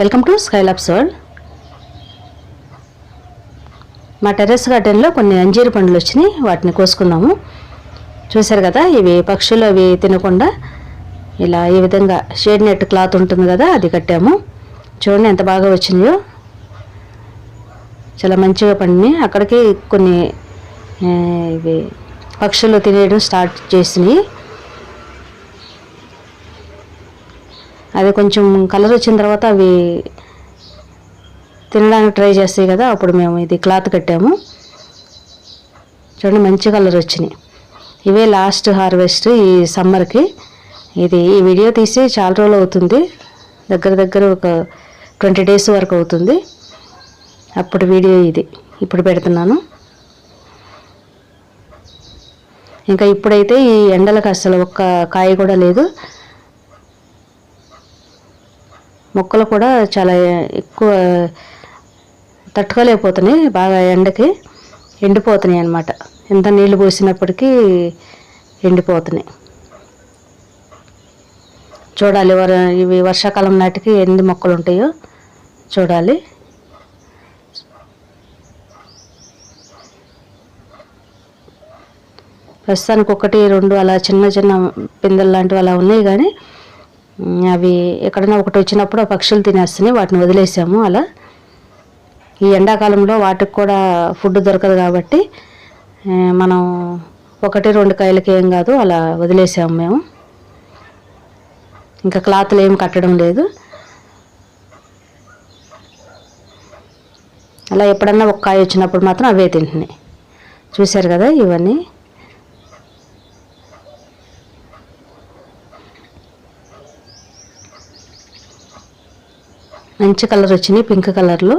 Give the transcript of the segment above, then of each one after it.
Welcome to Skylabs world మా terrace గార్డెన్లో కొన్ని అంజీరు పండ్లు వచ్చినాయి. వాటిని కోసుకున్నాము. చూశారు కదా ఇవి పక్షులు అవి తినకుండా ఇలా ఈ విధంగా షేడ్ నెట్ క్లాత్ ఉంటుంది కదా అది కట్టాము. చూడండి ఎంత బాగా వచ్చినాయో. చాలా మంచిగా పండినాయి. అక్కడికి కొన్ని ఇవి పక్షులు తినేయడం స్టార్ట్ చేసినాయి. అది కొంచెం కలర్ వచ్చిన తర్వాత అవి తినడానికి ట్రై చేస్తాయి కదా అప్పుడు మేము ఇది క్లాత్ కట్టాము. చూడండి మంచి కలర్ వచ్చినాయి. ఇవే లాస్ట్ హార్వెస్ట్ ఈ సమ్మర్కి ఇది ఈ వీడియో తీసి చాలా రోజులు అవుతుంది. దగ్గర దగ్గర ఒక ట్వంటీ డేస్ వరకు అవుతుంది. అప్పుడు వీడియో ఇది. ఇప్పుడు పెడుతున్నాను. ఇంకా ఇప్పుడైతే ఈ ఎండలకు అసలు ఒక్క కాయ కూడా లేదు. మొక్కలు కూడా చాలా ఎక్కువ తట్టుకోలేకపోతున్నాయి. బాగా ఎండకి ఎండిపోతున్నాయి అన్నమాట. ఎంత నీళ్ళు పోసినప్పటికీ ఎండిపోతున్నాయి. చూడాలి వర ఇవి వర్షాకాలం నాటికి ఎన్ని మొక్కలు ఉంటాయో చూడాలి. ప్రస్తుతానికి ఒకటి రెండు అలా చిన్న చిన్న పిందెలు లాంటివి అలా ఉన్నాయి కానీ అవి ఎక్కడైనా ఒకటి వచ్చినప్పుడు ఆ పక్షులు తినేస్తున్నాయి వాటిని వదిలేసాము అలా. ఈ ఎండాకాలంలో వాటికి కూడా ఫుడ్ దొరకదు కాబట్టి మనం ఒకటి రెండు కాయలకి ఏం కాదు అలా వదిలేసాము మేము. ఇంకా క్లాత్లు ఏం కట్టడం లేదు. అలా ఎప్పుడన్నా ఒక కాయ వచ్చినప్పుడు మాత్రం అవే తింటున్నాయి. చూశారు కదా ఇవన్నీ. మంచి కలర్ వచ్చినాయి పింక్ కలర్లో.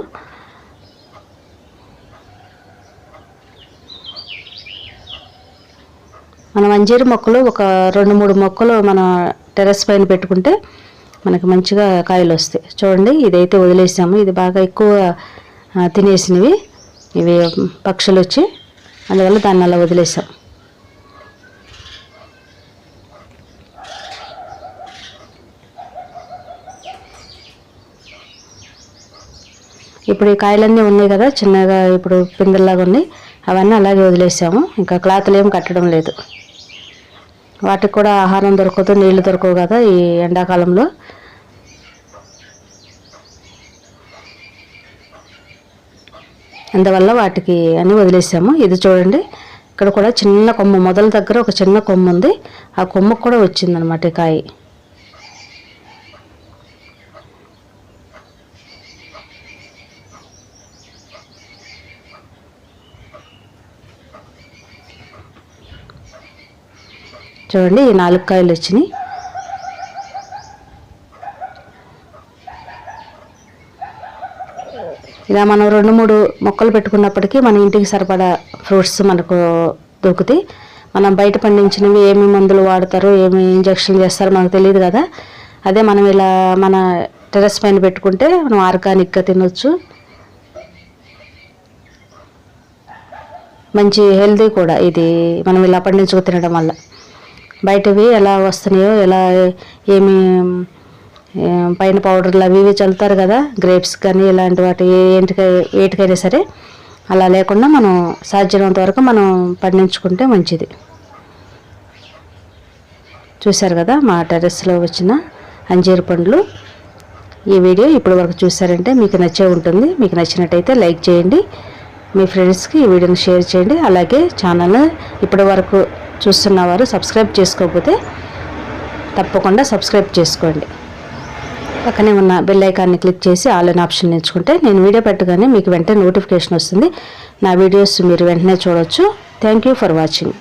మనం అంజీరు మొక్కలు ఒక రెండు మూడు మొక్కలు మన టెర్రస్ పైన పెట్టుకుంటే మనకి మంచిగా కాయలు వస్తాయి. చూడండి ఇదైతే వదిలేసాము. ఇది బాగా ఎక్కువ తినేసినవి. ఇవి పక్షులు వచ్చి అందువల్ల దాన్ని అలా వదిలేసాం. ఇప్పుడు ఈ కాయలన్నీ ఉన్నాయి కదా చిన్నగా ఇప్పుడు పిందెల్లాగా ఉన్నాయి అవన్నీ అలాగే వదిలేసాము. ఇంకా క్లాత్లు ఏం కట్టడం లేదు. వాటికి కూడా ఆహారం దొరకదు నీళ్ళు దొరకవు కదా ఈ ఎండాకాలంలో. అందువల్ల వాటికి అని వదిలేసాము. ఇది చూడండి ఇక్కడ కూడా చిన్న కొమ్మ మొదల దగ్గర ఒక చిన్న కొమ్మ ఉంది. ఆ కొమ్మకు కూడా వచ్చిందనమాట ఈ కాయ. చూడండి ఈ నాలుగు కాయలు వచ్చినాయి. ఇలా మనం రెండు మూడు మొక్కలు పెట్టుకున్నప్పటికీ మన ఇంటికి సరిపడా ఫ్రూట్స్ మనకు దొరుకుతాయి. మనం బయట పండించినవి ఏమి మందులు వాడతారో ఏమి ఇంజక్షన్లు చేస్తారో మనకు తెలియదు కదా. అదే మనం ఇలా మన టెర్రస్ పైన పెట్టుకుంటే మనం ఆర్గానిక్గా తినొచ్చు. మంచి హెల్తీ కూడా ఇది మనం ఇలా పండించుకు తినడం వల్ల. బయటవి ఎలా వస్తున్నాయో ఎలా ఏమి పైన పౌడర్లు అవి ఇవి చల్లుతారు కదా గ్రేప్స్ కానీ ఇలాంటి వాటి ఏంటికై వేటికైనా సరే అలా లేకుండా మనం సాధ్యమైనంత వరకు మనం పండించుకుంటే మంచిది. చూశారు కదా మా టెర్రస్లో వచ్చిన అంజీరు పండ్లు. ఈ వీడియో ఇప్పటి వరకు చూసారంటే మీకు నచ్చే ఉంటుంది. మీకు నచ్చినట్టయితే లైక్ చేయండి. మీ ఫ్రెండ్స్కి ఈ వీడియోని షేర్ చేయండి. అలాగే ఛానల్ ఇప్పటి వరకు చూస్తున్నవారు సబ్స్క్రైబ్ చేసుకోకపోతే తప్పకుండా సబ్స్క్రైబ్ చేసుకోండి. పక్కనే ఉన్న బెల్ ఐకాన్ని క్లిక్ చేసి ఆల్ అనే ఆప్షన్ నేర్చుకుంటే నేను వీడియో పెట్టగానే మీకు వెంటనే నోటిఫికేషన్ వస్తుంది. నా వీడియోస్ మీరు వెంటనే చూడొచ్చు. Thank you for watching